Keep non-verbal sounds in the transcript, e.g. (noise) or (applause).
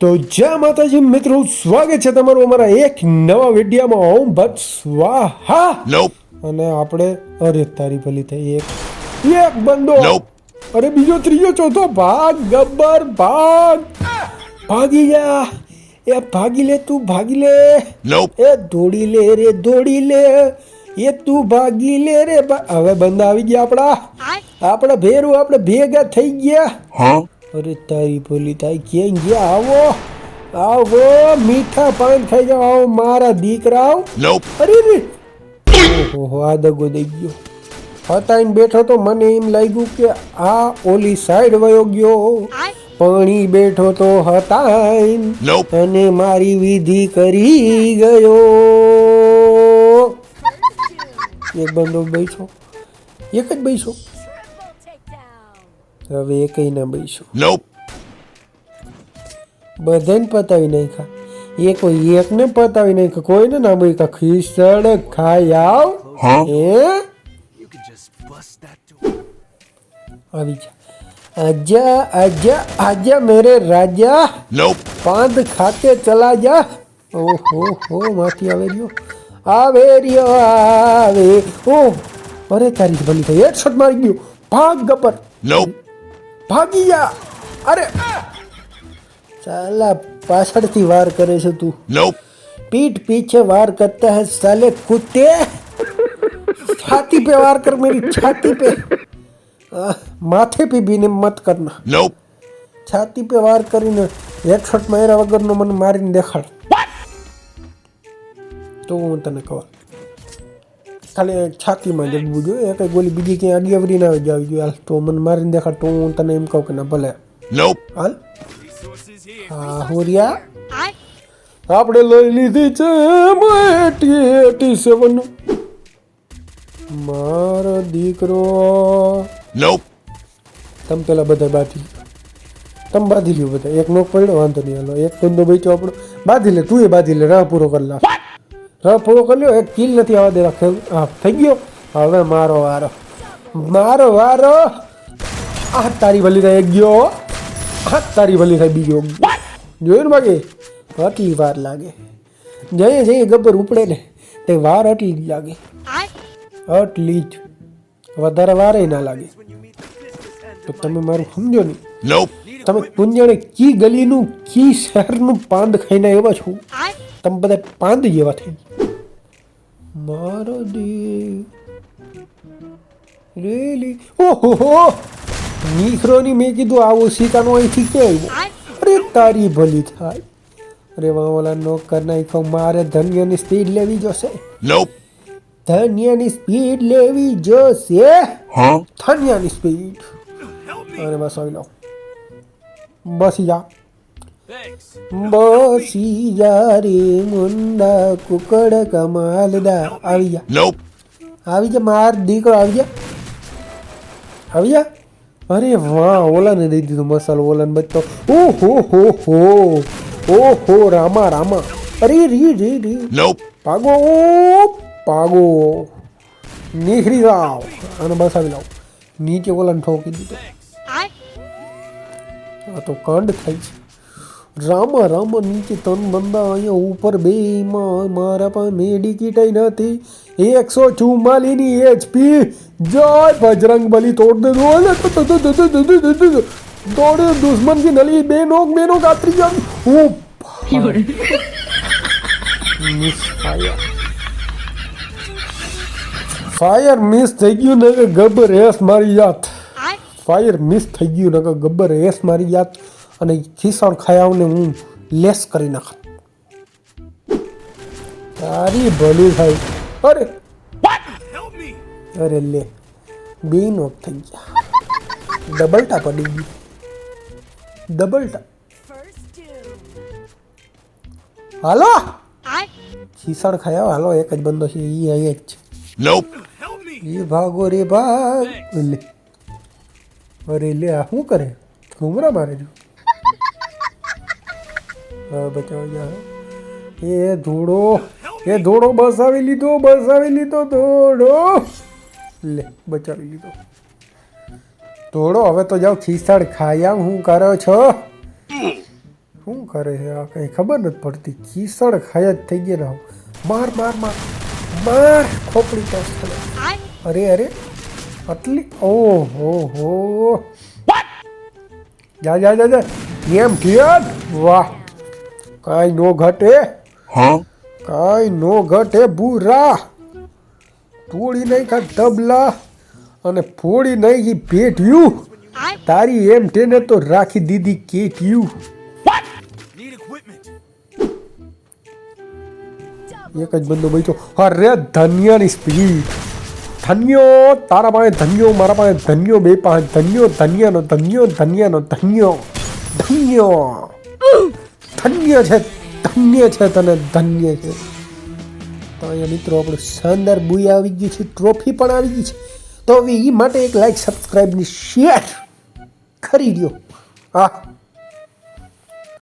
તો જય માતાજી મિત્રો સ્વાગત છે તમારું અમારા એક નવા વિડીયામાં. ઓમ ભટ્ટ સ્વાહા! અને આપણે અરે તારી ભલી થઈ એક એક બંદો. અરે બીજો ત્રીજો ચોથો ભાગ ગબ્બર ભાગ. ભાગી જા. એ ભાગી લે તું ભાગી લે. એ દોડી લે રે દોડી લે. એ તું ભાગી લે રે. હવે બંદા આવી ગયા આપણા. આપણા ભેરું આપણે ભેગા થઈ ગયા. Huh? અરે તારી ભોલી તારી ક્યાં ગયા? આવો આવો મીઠા પાન ખાઈ જાઓ આવો મારા દીકરા. અરે રે. ઓહો આ દગો દઈ ગયો. ફતાઈને બેઠો તો મને એમ લાગ્યું કે આ ઓલી સાઈડ વયો ગયો. પાણી બેઠો તો હતાઈન અને મારી વિધિ કરી ગયો. (laughs) એક બંદો બેઠો એક જ બેસો હવે એકય ના બેસો Nope. બધાને પતાવી નાખ્યા. એ કોઈ એકને પતાવી નાખ્યા કોઈને ના બેકા ખીસડ ખાઈ આવ. Huh? એ આવી જા. આજા આજા આજા મેરે રાજા. Nope. પાંદ ખાતે ચલા જા. ઓહો હો માથી આવે રહ્યો. આવે રહ્યો આવે. ઓહ અરે તારી ભલી થઈ. એક શોટ મારી ગયો. ભાગ ગબર Nope. ભાગી જા અરે સાલા પાછળથી વાર કરે છે તું Nope. पीठ पीछे वार करता है साले कुत्ते छाती पे वार कर मेरी छाती पे आह, माथे पे भी ने मत करना Nope. છાતી પે વાર કરીને હેડશોટ માર્યા વગરનો મને મારીને દેખાડ તો હું તને કહું ખાલી છાતીમાં જડવું જોઈએ. કઈ ગોલી બીજી ક્યાંય અડિયાવરી ના જાવી જોઈએ. હાલ તો મને મારીને દેખા તો હું તને એમ કહું કે ના ભલે. હાલ. હા હોરિયા આપણે લઈ લીધી છે એટી એટી સેવન. મારો દીકરો. તમે પેલા બધા બાંધી. તમે બાંધી લ્યો બધા. એક નોક પડ્યો વાંધો નહીં. હાલો એક બંદો બેચો આપણો. બાંધી લે તું એ બાંધી લે રાહ પૂરો કરી લા. રાહ પૂરો કરી લ્યો. એક કિલ નથી આવવા દેવા. થઈ ગયો. હવે મારો વારો. મારો વારો. આ તારી ભલી થાય એક ગયો. આ તારી ભલી થાય બીજો. જોયું ને બાકી? આટલી વાર લાગે. જઈએ જઈએ ગબ્બર ઉપડે ને. તે વાર આટલી જ લાગે. આટલી જ. વધારે વારે ના લાગે. તો તમે મારું સમજો નહીં. તમે કુંજણે કી ગલીનું કી શહેરનું પાંદ ખાઈને એવા છો? તમે બધા પાંદ જેવા થઈ. મારો દેવ. રેલી. ઓહો હો નીકરોની મેં કીધું આવો શીકાનો અહીંથી કે આવ્યો? અરે તારી ભલી થાય. અરે વાવાલા નોકર કર નાખ્યો મારે ધન્યની સ્પીડ લેવી જોશે. ધન્યની સ્પીડ લેવી જોશે? ધન્યની સ્પીડ અરે બસ આવી લો બસ જા બસી જા મુંડા કુકડ કમાલદા આવી જા. આવી જા માર દીકરો આવી જા. આવી જા. અરે વાહ ઓલાને દઈ દીધું મસાલો ઓલાને બચતો ઓહો હો હો. ઓહો રામા રામા. અરે રી રી રી. Nope. પાગો પાગો. નીકળી જાવ અને બસ આવી લાવ નીચે ઓલાને ઠોકી દીધો. આ તો કંડ થાય છે. રામ રામ નીચે તન બંદા અહીંયા ઉપર બે મારા પાસે મેડી કીટાઈ નથી એકસો ચુમ્માલી ની એચપી જય બજરંગ બલી તોડ દે દો દુશ્મન કી નલી બે નોક બે નોક આતરી જામ હું મિસ ફાયર ફાયર મિસ થઈ ગયું ને કે ગબ્બર એસ મારી યાદ. ફાયર મિસ થઈ ગયું ને કે ગબ્બર એસ મારી યાદ. અને ખીસણ ખયાવને હું લેસ કરી નાખ. તારી ભલી થાય અરે. અરે લે. બે નોક થઈ ગયા. ડબલ ટા પડી ગઈ ડબલ ટા હાલો. ખીસણ ખાયા. હાલો એક જ બંદો છે. એ અહીંયા જ છે. એ ભાગો રે ભાગ. લે અરે લે આ શું કરે? ઘૂમરા મારે જો. બચાવ એ ધોળો એ ધોળો બસાવી લીધો બસાવી લીધો ધોળો. લે બચાવી લીધો. ધોળો હવે તો જાઉં ખીસાડ ખાયા હું કરો છો? શું કરે છે આ કંઈ ખબર નથી પડતી. ખીસાડ ખાયા જ થઈ ગયા ને માર માર માર માર ખોપડી ટચ કરે અરે અરે આટલી ઓહો હો. જા જા જા જા. એમ ઠીક વાહ. કાંઈ નો ઘટે? હા? કાંઈ નો ઘટે બુરા? તોડી નાખ્યા તબલા અને ફોડી નાખી પેટ્યું? તારી એમ તેને તો રાખી દીધી કેટ્યું. એક જ બંદો બેઠો. અરે ધન્યની સ્પીડ ધન્યો તારા પાસે ધન્યો મારા પાસે ધન્યો બે પાસે ધન્યો ધન્યનો ધન્યો ધન્યનો ધન્યો. ધન્યો. ધન્ય છે ધન્ય છે તને, ધન્ય છે. તો અહીંયા મિત્રો, આપણું શાનદાર બુઈ આવી ગયું છે, ટ્રોફી પણ આવી ગઈ છે. તો હવે એ માટે એક લાઈક સબસ્ક્રાઈબની શેર ખરીદ્યો દો